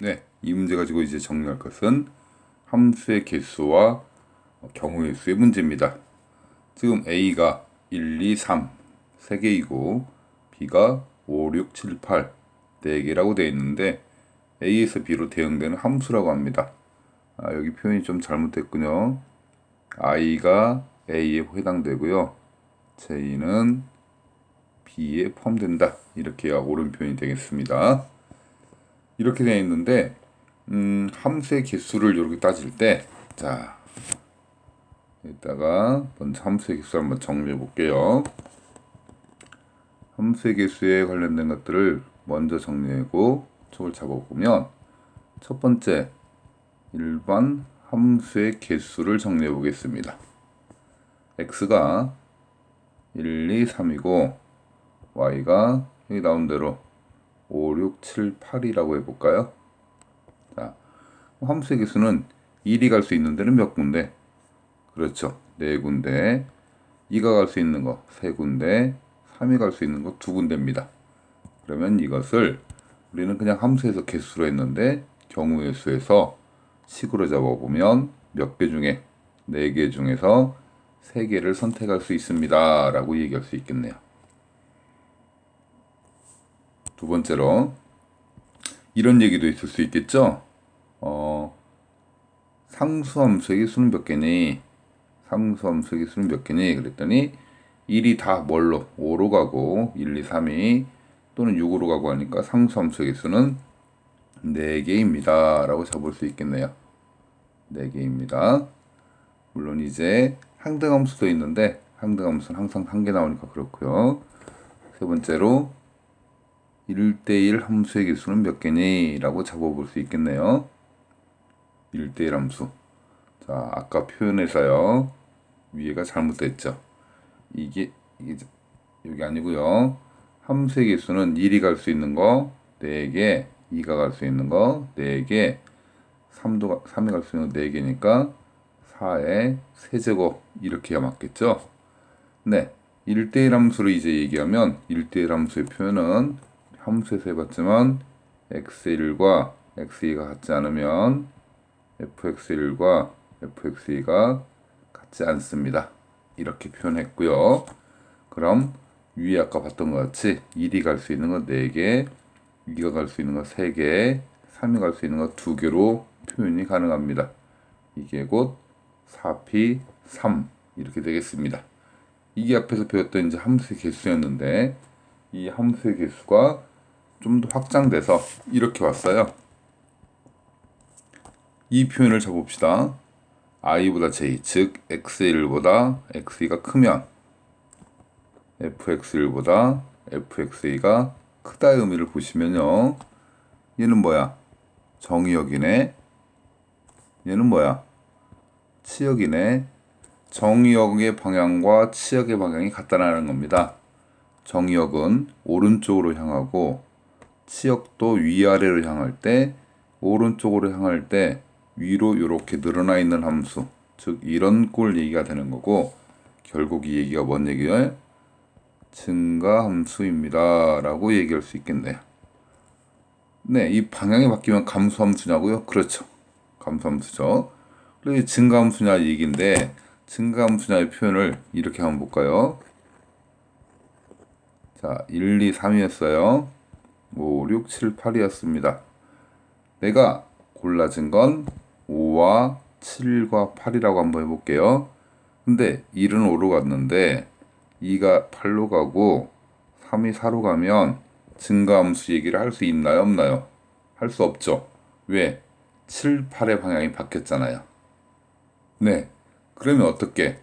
네, 이 문제 가지고 이제 정리할 것은 함수의 개수와 경우의 수의 문제입니다. 지금 A가 1, 2, 3 3개이고 B가 5, 6, 7, 8 4개라고 되어 있는데 A에서 B로 대응되는 함수라고 합니다. 아, 여기 표현이 좀 잘못됐군요. I가 A에 해당되고요. J는 B에 포함된다. 이렇게 옳은 표현이 되겠습니다. 이렇게 되어 있는데 음, 함수의 개수를 이렇게 따질 때 자, 이따가 먼저 함수의 개수 한번 정리해 볼게요. 함수의 개수에 관련된 것들을 먼저 정리하고 촉을 잡아보면 첫 번째 일반 함수의 개수를 정리해 보겠습니다. x가 1, 2, 3이고 y가 여기 나온 대로 5, 6, 7, 8이라고 해볼까요? 자, 함수의 개수는 1이 갈 수 있는 데는 몇 군데? 그렇죠. 네 군데. 2가 갈 수 있는 거세 군데. 3이 갈 수 있는 거두 군데입니다. 그러면 이것을 우리는 그냥 함수에서 개수로 했는데 경우의 수에서 식으로 잡아보면 몇 개 중에 4개 중에서 3개를 선택할 수 있습니다. 라고 얘기할 수 있겠네요. 두 번째로 이런 얘기도 있을 수 있겠죠. 어, 상수함수의 수는 몇 개니? 상수함수의 수는 몇 개니? 그랬더니 1이 다 뭘로? 5로 가고 1, 2, 3이 또는 6으로 가고 하니까 상수함수의 수는 4개입니다. 라고 잡을 수 있겠네요. 4개입니다. 물론 이제 항등함수도 있는데 항등함수는 항상 한 개 나오니까 그렇고요. 세 번째로 1대1 함수의 개수는 몇 개니? 라고 잡아볼 수 있겠네요. 1대1 함수. 자, 아까 표현에서요. 위에가 잘못됐죠. 이게, 이게 여기 아니고요. 함수의 개수는 1이 갈 수 있는 거 4개, 2가 갈 수 있는 거 4개, 3도, 3이 갈 수 있는 거 4개니까 4의 세제곱 이렇게 맞겠죠? 네. 1대1 함수로 이제 얘기하면 1대1 함수의 표현은 함수에서 해봤지만 x1과 x2가 같지 않으면 fx1과 fx2가 같지 않습니다. 이렇게 표현했고요. 그럼 위에 아까 봤던 것 같이 1이 갈 수 있는 거 4개, 2가 갈 수 있는 거 3개, 3이 갈 수 있는 거 2개로 표현이 가능합니다. 이게 곧 4p 3 이렇게 되겠습니다. 이게 앞에서 배웠던 이제 함수의 개수였는데 이 함수의 개수가 좀 더 확장돼서 이렇게 왔어요. 이 표현을 잡읍시다. i보다 j, 즉 x1보다 x2가 크면 fx1보다 fx2가 크다의 의미를 보시면요. 얘는 뭐야? 정의역이네. 얘는 뭐야? 치역이네. 정의역의 방향과 치역의 방향이 같다라는 겁니다. 정의역은 오른쪽으로 향하고 치역도 위아래로 향할 때 오른쪽으로 향할 때 위로 이렇게 늘어나 있는 함수 즉 이런 꼴 얘기가 되는 거고 결국 이 얘기가 뭔 얘기예요? 증가 함수입니다 라고 얘기할 수 있겠네요 네, 이 방향이 바뀌면 감소 함수냐고요? 그렇죠 감소 함수죠 그리고 증가 함수냐 얘기인데 증가 함수냐의 표현을 이렇게 한번 볼까요? 자, 1, 2, 3이었어요. 5, 6, 7, 8이었습니다. 내가 골라진 건 5와 7과 8이라고 한번 해볼게요. 근데 1은 5로 갔는데 2가 8로 가고 3이 4로 가면 증가함수 얘기를 할 수 있나요? 없나요? 할 수 없죠. 왜? 7, 8의 방향이 바뀌었잖아요. 네. 그러면 어떻게?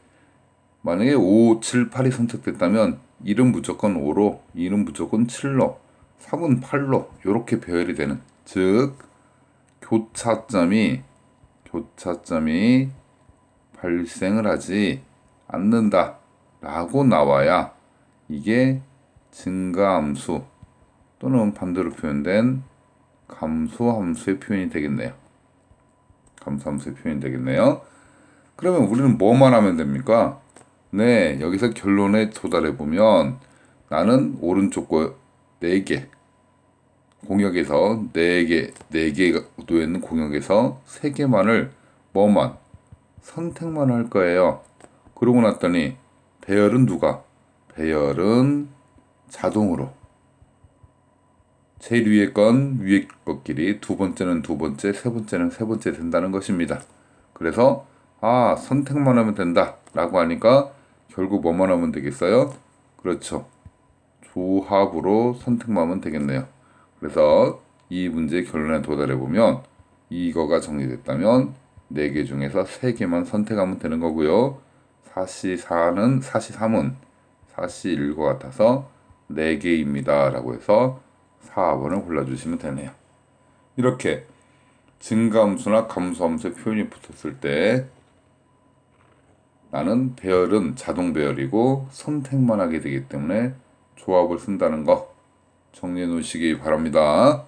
만약에 5, 7, 8이 선택됐다면 1은 무조건 5로, 2는 무조건 7로, 3은 8로 이렇게 배열이 되는 즉 교차점이 교차점이 발생을 하지 않는다 라고 나와야 이게 증가함수 또는 반대로 표현된 감소함수의 표현이 되겠네요. 감소함수의 표현이 되겠네요. 그러면 우리는 뭐만 하면 됩니까? 네, 여기서 결론에 도달해 보면 나는 오른쪽 거 4개 공역에서 4개, 4개 놓여 있는 공역에서 3개만을 뭐만 선택만 할 거예요. 그러고 났더니 배열은 누가? 배열은 자동으로 제일 위에 건 위에 것끼리 두 번째는 두 번째, 세 번째는 세 번째 된다는 것입니다. 그래서 아 선택만 하면 된다 라고 하니까 결국 뭐만 하면 되겠어요? 그렇죠. 조합으로 선택만 하면 되겠네요. 그래서 이 문제의 결론에 도달해 보면 이거가 정리됐다면 네개 중에서 세 개만 선택하면 되는 거고요. 사시 4는 사시 3은 사시 1과 같아서 네 개입니다 라고 해서 4번을 골라주시면 되네요. 이렇게 증가함수나 감소함수의 표현이 붙었을 때 나는 배열은 자동 배열이고 선택만 하게 되기 때문에 조합을 쓴다는 거 정리해 놓으시기 바랍니다.